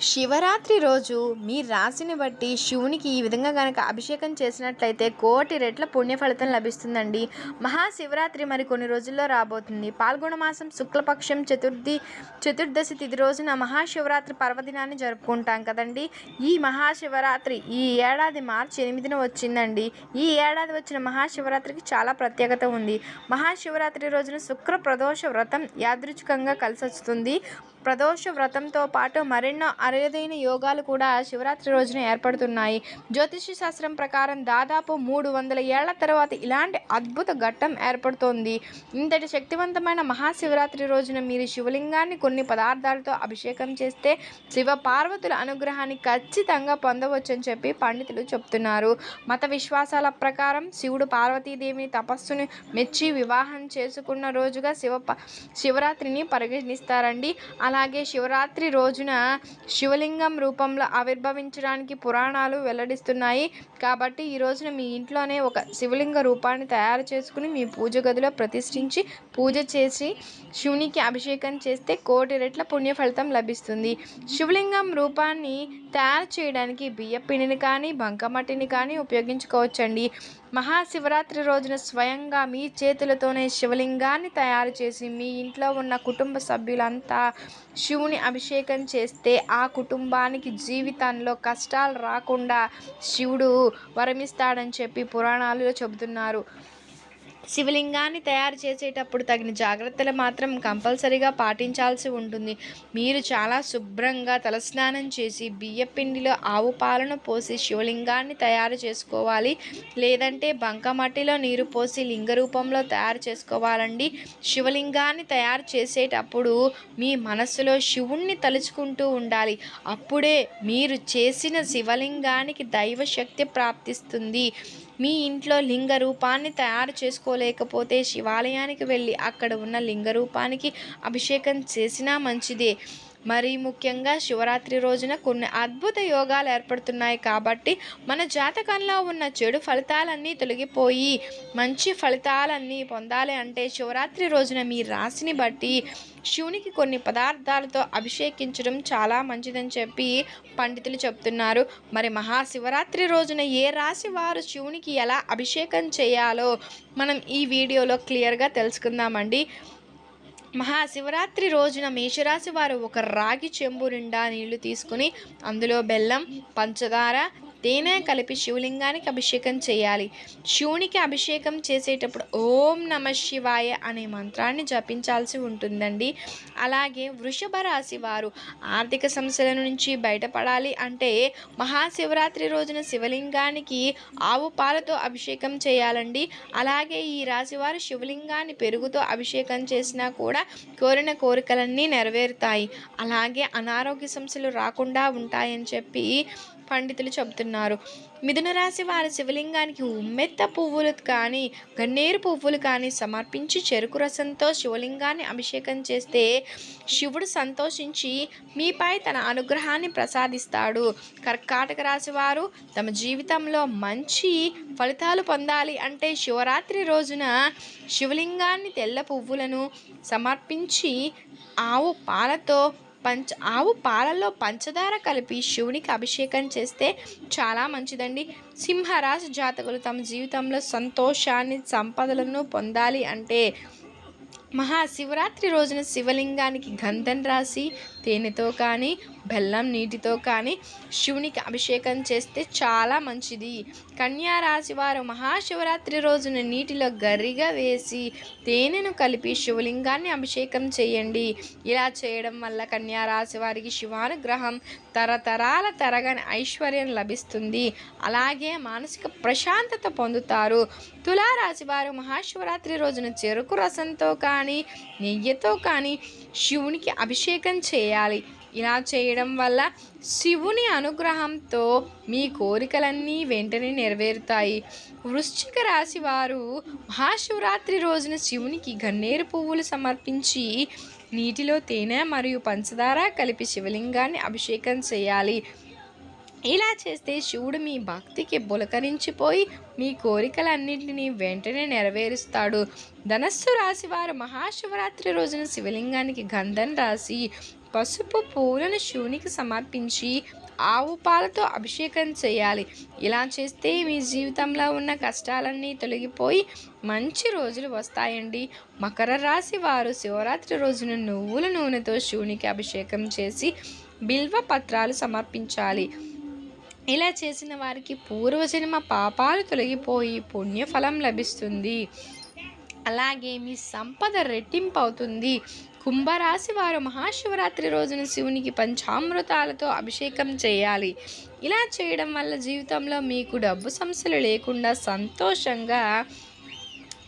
శివరాత్రి రోజు మీ రాశిని బట్టి శివునికి ఈ విధంగా కనుక అభిషేకం చేసినట్లయితే కోటి రెట్ల పుణ్య ఫలితం లభిస్తుందండి మహాశివరాత్రి మరి కొన్ని రోజుల్లో రాబోతుంది. పాల్గొన మాసం శుక్లపక్షం చతుర్థి చతుర్దశి తిథి రోజున మహాశివరాత్రి పర్వదినాన్ని జరుపుకుంటాం కదండి. ఈ మహాశివరాత్రి ఈ ఏడాది మార్చి ఎనిమిదిన వచ్చిందండి. ఈ ఏడాది వచ్చిన మహాశివరాత్రికి చాలా ప్రత్యేకత ఉంది. మహాశివరాత్రి రోజున శుక్ర ప్రదోష వ్రతం యాదృచ్ఛికంగా కలిసి వస్తుంది ప్రదోష వ్రతంతో పాటు మరెన్నో అరుదైన యోగాలు కూడా శివరాత్రి రోజున ఏర్పడుతున్నాయి. జ్యోతిష శాస్త్రం ప్రకారం దాదాపు మూడు వందల ఏళ్ళ తర్వాత ఇలాంటి అద్భుత ఘట్టం ఏర్పడుతోంది. ఇంతటి శక్తివంతమైన మహాశివరాత్రి రోజున మీరు శివలింగాన్ని కొన్ని పదార్థాలతో అభిషేకం చేస్తే శివ పార్వతుల అనుగ్రహాన్ని ఖచ్చితంగా పొందవచ్చని చెప్పి పండితులు చెప్తున్నారు. మత విశ్వాసాల ప్రకారం శివుడు పార్వతీదేవిని తపస్సును మెచ్చి వివాహం చేసుకున్న రోజుగా శివ ప- శివరాత్రిని పరిగణిస్తారండి. అలా అలాగే శివరాత్రి రోజున శివలింగం రూపంలో ఆవిర్భవించడానికి పురాణాలు వెల్లడిస్తున్నాయి. కాబట్టి ఈ రోజున మీ ఇంట్లోనే ఒక శివలింగ రూపాన్ని తయారు చేసుకుని మీ పూజ గదిలో ప్రతిష్ఠించి పూజ చేసి శివునికి అభిషేకం చేస్తే కోటి రెట్ల పుణ్య ఫలితం లభిస్తుంది. శివలింగం రూపాన్ని తయారు చేయడానికి బియ్యపిండిని కానీ బంకమట్టిని కానీ ఉపయోగించుకోవచ్చండి. మహాశివరాత్రి రోజున స్వయంగా మీ చేతులతోనే శివలింగాన్ని తయారు చేసి మీ ఇంట్లో ఉన్న కుటుంబ సభ్యులంతా శివుని అభిషేకం చేస్తే ఆ కుటుంబానికి జీవితంలో కష్టాలు రాకుండా శివుడు వరమిస్తాడని చెప్పి పురాణాలు చెబుతున్నారు. శివలింగాన్ని తయారు చేసేటప్పుడు తగిన జాగ్రత్తలు మాత్రం కంపల్సరీగా పాటించాల్సి ఉంటుంది. మీరు చాలా శుభ్రంగా తలస్నానం చేసి బియ్యపిండిలో ఆవు పాలను పోసి శివలింగాన్ని తయారు చేసుకోవాలి. లేదంటే బంకమట్టిలో నీరు పోసి లింగ రూపంలో తయారు చేసుకోవాలండి. శివలింగాన్ని తయారు చేసేటప్పుడు మీ మనసులో శివుణ్ణి తలుచుకుంటూ ఉండాలి. అప్పుడే మీరు చేసిన శివలింగానికి దైవశక్తి ప్రాప్తిస్తుంది. మీ ఇంట్లో లింగ రూపాన్ని తయారు చేసుకోలేకపోతే శివాలయానికి వెళ్ళి అక్కడ ఉన్న లింగ రూపానికి అభిషేకం చేసినా మంచిదే. మరి ముఖ్యంగా శివరాత్రి రోజున కొన్ని అద్భుత యోగాలు ఏర్పడుతున్నాయి కాబట్టి మన జాతకంలో ఉన్న చెడు ఫలితాలన్నీ తొలగిపోయి మంచి ఫలితాలన్నీ పొందాలి అంటే శివరాత్రి రోజున మీ రాశిని బట్టి శివునికి కొన్ని పదార్థాలతో అభిషేకించడం చాలా మంచిదని చెప్పి పండితులు చెప్తున్నారు. మరి మహాశివరాత్రి రోజున ఏ రాశి వారు శివునికి ఎలా అభిషేకం చేయాలో మనం ఈ వీడియోలో క్లియర్గా తెలుసుకుందామండి. మహాశివరాత్రి రోజున మేషరాశి వారు ఒక రాగి చెంబు నిండా నీళ్ళు తీసుకుని అందులో బెల్లం పంచదార తేనె కలిపి శివలింగానికి అభిషేకం చేయాలి. శివునికి అభిషేకం చేసేటప్పుడు ఓం నమ శివాయ అనే మంత్రాన్ని జపించాల్సి ఉంటుందండి. అలాగే వృషభ రాశి వారు ఆర్థిక సమస్యల నుంచి బయటపడాలి అంటే మహాశివరాత్రి రోజున శివలింగానికి ఆవు పాలతో అభిషేకం చేయాలండి. అలాగే ఈ రాశి వారు శివలింగాన్ని పెరుగుతో అభిషేకం చేసినా కూడా కోరిన కోరికలన్నీ నెరవేరుతాయి. అలాగే అనారోగ్య సమస్యలు రాకుండా ఉంటాయని చెప్పి పండితులు చెబుతున్నారు. మిథున రాశి వారి శివలింగానికి ఉమ్మెత్త పువ్వులు కానీ గన్నేరు పువ్వులు కానీ సమర్పించి చెరుకు రసంతో శివలింగాన్ని అభిషేకం చేస్తే శివుడు సంతోషించి మీపై తన అనుగ్రహాన్ని ప్రసాదిస్తాడు. కర్కాటక రాశి వారు తమ జీవితంలో మంచి ఫలితాలు పొందాలి అంటే శివరాత్రి రోజున శివలింగాన్ని తెల్ల పువ్వులను సమర్పించి ఆవు పాలతో పంచ ఆవు పాలల్లో పంచదార కలిపి శివునికి అభిషేకం చేస్తే చాలా మంచిదండి. సింహరాశి జాతకులు తమ జీవితంలో సంతోషాన్ని సంపదలను పొందాలి అంటే మహాశివరాత్రి రోజున శివలింగానికి గంధం రాసి తేనెతో కానీ బెల్లం నీటితో కానీ శివునికి అభిషేకం చేస్తే చాలా మంచిది. కన్యా రాశి వారు మహాశివరాత్రి రోజున నీటిలో గర్రిగా వేసి తేనెను కలిపి శివలింగాన్ని అభిషేకం చేయండి. ఇలా చేయడం వల్ల కన్యా రాశి వారికి శివానుగ్రహం తరతరాల తరగని ఐశ్వర్యం లభిస్తుంది. అలాగే మానసిక ప్రశాంతత పొందుతారు. తులారాశి వారు మహాశివరాత్రి రోజున చెరుకు రసంతో కానీ నెయ్యితో కానీ శివునికి అభిషేకం చేయాలి. ఇలా చేయడం వల్ల శివుని అనుగ్రహంతో మీ కోరికలన్నీ వెంటనే నెరవేరుతాయి. వృశ్చిక రాశి వారు మహాశివరాత్రి రోజున శివునికి గన్నేరు పువ్వులు సమర్పించి నీటిలో తేనె మరియు పంచదార కలిపి శివలింగాన్ని అభిషేకం చేయాలి. ఇలా చేస్తే శివుడు మీ భక్తికి బులకరించిపోయి మీ కోరికలన్నింటినీ వెంటనే నెరవేరుస్తాడు. ధనస్సు రాశి వారు మహాశివరాత్రి రోజున శివలింగానికి గంధం రాసి పసుపు పూలను శివునికి సమర్పించి ఆవు పాలతో అభిషేకం చేయాలి. ఇలా చేస్తే మీ జీవితంలో ఉన్న కష్టాలన్నీ తొలగిపోయి మంచి రోజులు వస్తాయండి. మకర రాశి వారు శివరాత్రి రోజున నువ్వుల నూనెతో శివునికి అభిషేకం చేసి బిల్వ పత్రాలు సమర్పించాలి. ఇలా చేసిన వారికి పూర్వజన్మ పాపాలు తొలగిపోయి పుణ్యఫలం లభిస్తుంది. అలాగే మీ సంపద రెట్టింపు అవుతుంది. కుంభరాశి వారు మహాశివరాత్రి రోజున శివునికి పంచామృతాలతో అభిషేకం చేయాలి. ఇలా చేయడం వల్ల జీవితంలో మీకు డబ్బు సమస్యలు లేకుండా సంతోషంగా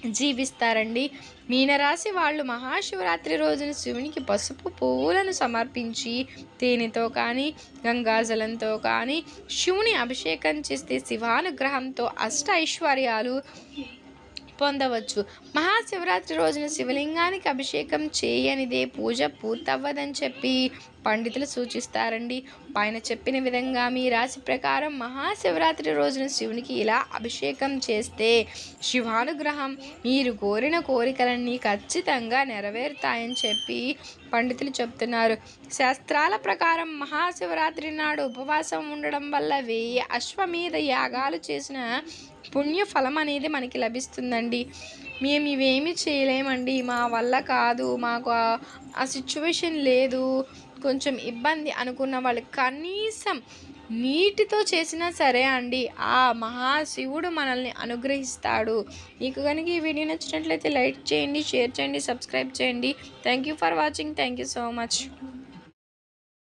జీవిస్తారండి. మీనరాశి వాళ్ళు మహాశివరాత్రి రోజున శివునికి పసుపు పువ్వులను సమర్పించి తేనెతో కానీ గంగాజలంతో కానీ శివుని అభిషేకం చేస్తే శివానుగ్రహంతో అష్ట ఐశ్వర్యాలు పొందవచ్చు. మహాశివరాత్రి రోజున శివలింగానికి అభిషేకం చేయనిదే పూజ పూర్తవ్వదని చెప్పి పండితులు సూచిస్తారండి. పైన చెప్పిన విధంగా మీ రాశి ప్రకారం మహాశివరాత్రి రోజున శివునికి ఇలా అభిషేకం చేస్తే శివానుగ్రహం మీరు కోరిన కోరికలన్నీ ఖచ్చితంగా నెరవేరుతాయని చెప్పి పండితులు చెప్తున్నారు. శాస్త్రాల ప్రకారం మహాశివరాత్రి నాడు ఉపవాసం ఉండడం వల్ల వెయ్యి అశ్వమేధ యాగాలు చేసిన పుణ్యఫలం అనేది మనకి లభిస్తుందండి. మేము ఇవేమి చేయలేమండి. మా వల్ల కాదు. మాకు ఆ సిచ్యువేషన్ లేదు. కొంచెం ఇబ్బంది అనుకున్న వాళ్ళు కనీసం నీటితో చేసినా సరే అండి ఆ మహాశివుడు మనల్ని అనుగ్రహిస్తాడు. మీకు కనుక ఈ వీడియో నచ్చినట్లయితే లైక్ చేయండి షేర్ చేయండి సబ్స్క్రైబ్ చేయండి. Thank you for watching. Thank you so much.